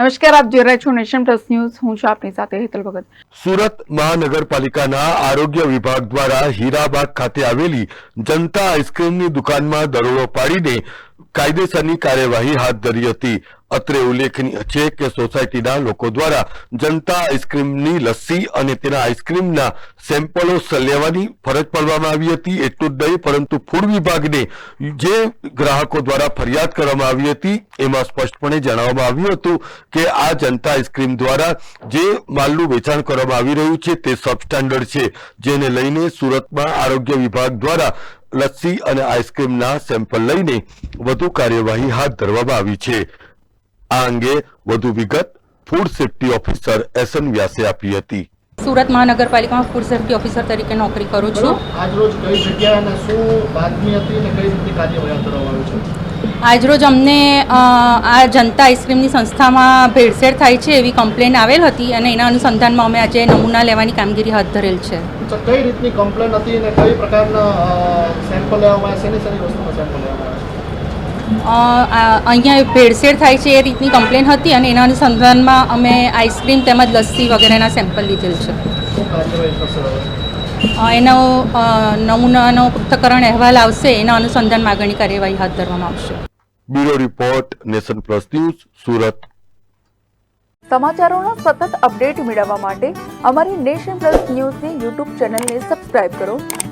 નમસ્કાર, આપ જોઈ રહ્યા છો નેશન પ્લસ ન્યૂઝ. હું છું આપની સાથે હેતલ ભગત. સુરત મહાનગરપાલિકાના આરોગ્ય વિભાગ દ્વારા હીરાબાગ ખાતે આવેલી જનતા આઈસ્ક્રીમની દુકાનમાં દરોડો પાડીને કાયદેસરની કાર્યવાહી હાથ ધરી હતી. અત્રે ઉલ્લેખનીય છે કે સોસાયટીના લોકો દ્વારા જનતા આઈસ્ક્રીમની લસ્સી અને તેના આઈસ્ક્રીમના સેમ્પલો લેવાની ફરજ પાડવામાં આવી હતી. એટલું જ નહીં, પરંતુ ફૂડ વિભાગને જે ગ્રાહકો દ્વારા ફરિયાદ કરવામાં આવી હતી, એમાં સ્પષ્ટપણે જણાવવામાં આવ્યું હતું કે આ જનતા આઈસ્ક્રીમ દ્વારા જે માલનું વેચાણ કરવામાં આવી રહ્યું છે, તે સબસ્ટાન્ડર્ડ છે, જેને લઈને સુરતમાં આરોગ્ય વિભાગ દ્વારા લસ્સી અને આઈસ્ક્રીમના સેમ્પલ લઈને વધુ કાર્યવાહી હાથ ધરવામાં આવી છે. આ અંગે વધુ વિગત food safety officer S N વ્યાસે આપી હતી. સુરત મહાનગરપાલિકામાં ફૂડ સેફટી ઓફિસર તરીકે નોકરી કરું છું. આજરોજ કઈ જગ્યાએ અને શું બાતમી હતી અને કઈ રીતે કાર્યવાહી કરવામાં આવી છે? આજરોજ અમને આ જનતા આઈસ્ક્રીમની સંસ્થામાં ભેળસેળ થાય છે એવી કમ્પ્લેન આવેલ હતી અને એના અનુસંધાનમાં અમે આજે નમૂના લેવાની કામગીરી હાથ ધરેલ છે. કઈ રીતની કમ્પ્લેન હતી અને કઈ પ્રકારના સેમ્પલ લેવામાં શેની વસ્તુના સેમ્પલ લેવામાં આવ્યા? અ, આ- અહીંયા ભેળસેળ થાય છે એ રીતની કમ્પ્લેન હતી અને એના અનુસંધાનમાં અમે આઈસ્ક્રીમ તેમજ લસ્સી વગેરેના સેમ્પલ લીધેલ છે. એનો નમૂનાનો પૃથ્થકરણ અહેવાલ આવશે એના અનુસંધાનમાં આગળની કાર્યવાહી હાથ ધરવામાં આવશે. Bureau report nation plus news Surat. સમાચારોનો સતત અપડેટ મેળવવા માટે અમારી નેશન પ્લસ ન્યૂઝની યુટ્યુબ ચેનલને સબસ્ક્રાઇબ કરો.